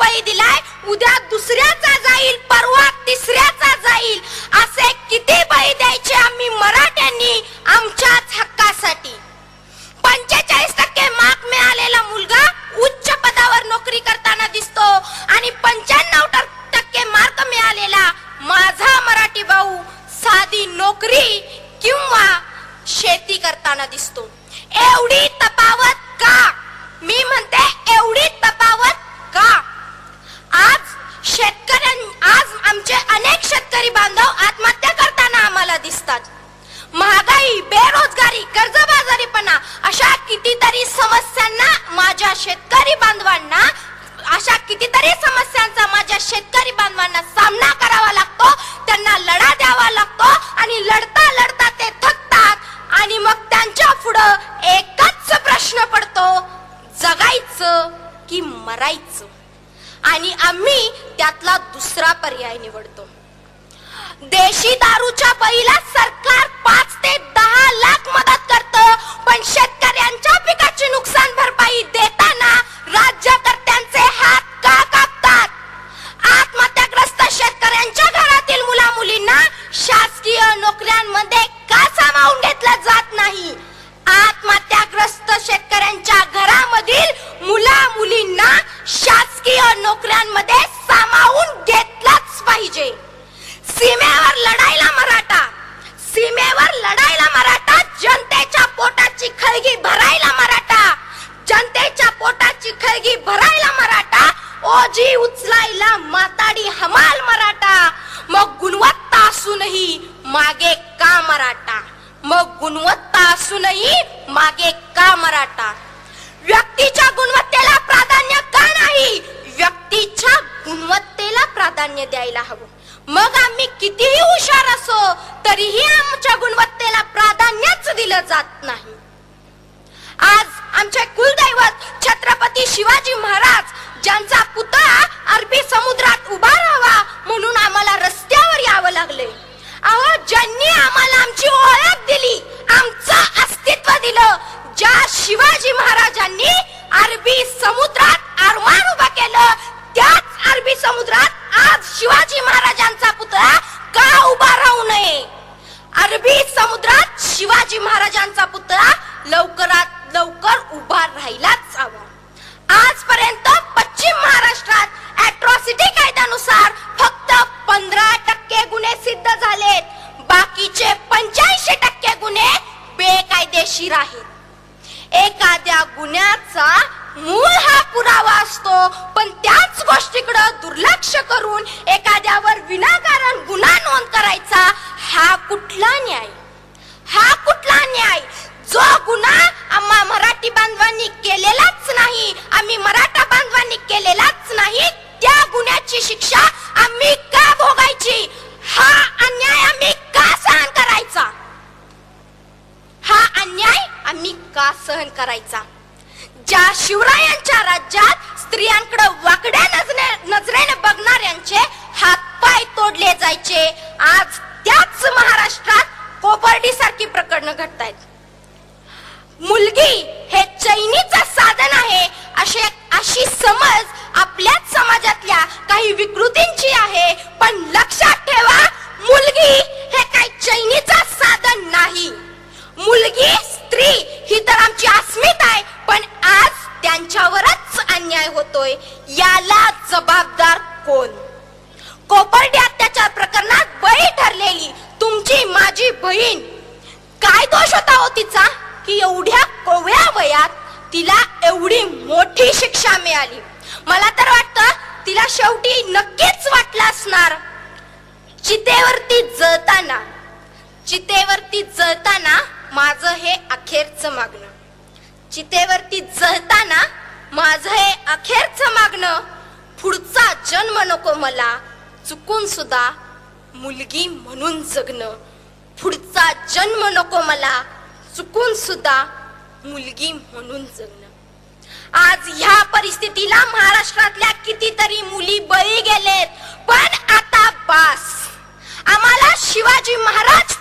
बळी दिलाय उद्या दुसऱ्याचा जाईल परवा तिसऱ्याचा जाईल. असे किती बळी द्यायचे आम्ही मराठ्यांनी आमच्याच हक्कासाठी. पंचेचाळीस टक्के मार्क मिळालेला मुलगा उच्च पदावर नोकरी करताना दिसतो आणि पंच्याण्णव टक्के मार्क मिळालेला माझा मराठी भाऊ साधी नोकरी किंवा शेती करताना दिसतो. एवढी तफावत का? महागाई बेरोजगारी कर्जबाजारीपणा अशा कितीतरी समस्यांना माझ्या शेतकरी बांधवांना अशा कितीतरी समस्यांचा माझ्या शेतकरी बांधवांना सामना करावा लागतो त्यांना लढा द्यावा लागतो आणि लढता लढता ते थकतात आणि मग त्यांच्या पुढं एकच प्रश्न पडतो जगायचं की मरायचं? आणि आम्ही त्यातला दुसरा पर्याय निवडतो. देशी दारूच्या पहिला सरकार शासकीय नोकऱ्यांमध्ये सामावून घेतलाच पाहिजे. सीमेवर लढायला मराठा सीमेवर लढायला मराठा जनतेच्या पोटाची खळगी भरायला मराठा जनतेच्या पोटाची खळगी भरायला मराठा ओझी उचलायला माताडी हमाल मराठा मग गुणवत्ता असूनही मागे का मराठा? मग गुणवत्ता असूनही मागे का मराठा? व्यक्तीच्या गुणवत्तेला प्राधान्य का नाही? व्यक्तीच्या गुणवत्तेला प्राधान्य द्यायला हवं. मग आम्ही कितीही हुशार असो तरीही आमच्या गुणवत्तेला प्राधान्यच दिलं जात नाही. आज आमचे कुलदैवत छत्रपती शिवाजी महाराज ज्यांचा पुतळा अरबी समुद्रात उभा राहावा म्हणून आम्हाला रस्त्यावर यावं लागले. अहो ज्यांनी आम्हाला आमची ओळख दिली आमचं अस्तित्व दिलं ज्या शिवाजी महाराजांनी अरबी समुद्रात आरमान केलं त्याच अरबी समुद्रात आज शिवाजी महाराजांचा पुतळा का उभा राहू नये? अरबी समुद्रात शिवाजी महाराजांचा पुतळा लवकरात लवकर उभा राहिलाच हवा. आजपर्यंत पश्चिम महाराष्ट्रात अॅट्रॉसिटी कायद्यानुसार फक्त पंधरा टक्के गुन्हे सिद्ध झालेत. बाकीचे पंच्याऐंशी टक्के गुन्हे बेकायदेशीर आहेत. एखाद्या गुन्ह्याचा मूळ हा पुरावा असतो पण गोष्टीकडे दुर्लक्ष करून एखाद्यावर विनाकारण गुन्हा नोंद करायचा हा कुठला न्याय? हा कुठला न्याय? जो गुन्हा आम्हा मराठी बांधवांनी केलेलाच नाही आम्ही मराठा बांधवांनी केलेलाच नाही त्या गुन्ह्याची शिक्षा आम्ही का भोगायची? हा अन्याय आम्ही का सहन करायचा? हा अन्याय आम्ही का सहन करायचा? ज्या शिवरायांच्या राज्यात स्त्रियांकडे वाकड्या नजरे नजरेने बघणाऱ्यांचे हातपाय तोडले जायचे. आज त्याच महाराष्ट्रात कोपर्डी सारखी प्रकरणं घडतायत. मुलगी हे चैनीचं साधन आहे असे अशी समज आपल्याच समाजातल्या काही विकृतींची आहे. पण लक्षात ठेवा मुलगी करतोय याला जबाबदार कोण? कोपर्डी अत्याचार प्रकरणात बळी ठरलेली तुमची माझी बहीण. काय दोष होता हो तिचा? की एवढ्या कोवळ्या वयात तिला एवढी मोठी शिक्षा मिळाली. मला तर वाटतं तिला शेवटी नक्कीच वाटलं असणार. चितेवरती जळताना चितेवरती जळताना माझं हे अखेरचं मागणं. चितेवरती जळताना माझं हे अखेरचं मागणं. पुढचा जन्म नको मला. चुकून सुद्धा मुलगी म्हणून जगणं. पुढचा जन्म नको मला. चुकून सुद्धा मुलगी म्हणून जगणं. आज ह्या परिस्थितीला महाराष्ट्रातल्या कितीतरी मुली बळी गेलेत. पण आता बास. आम्हाला शिवाजी महाराज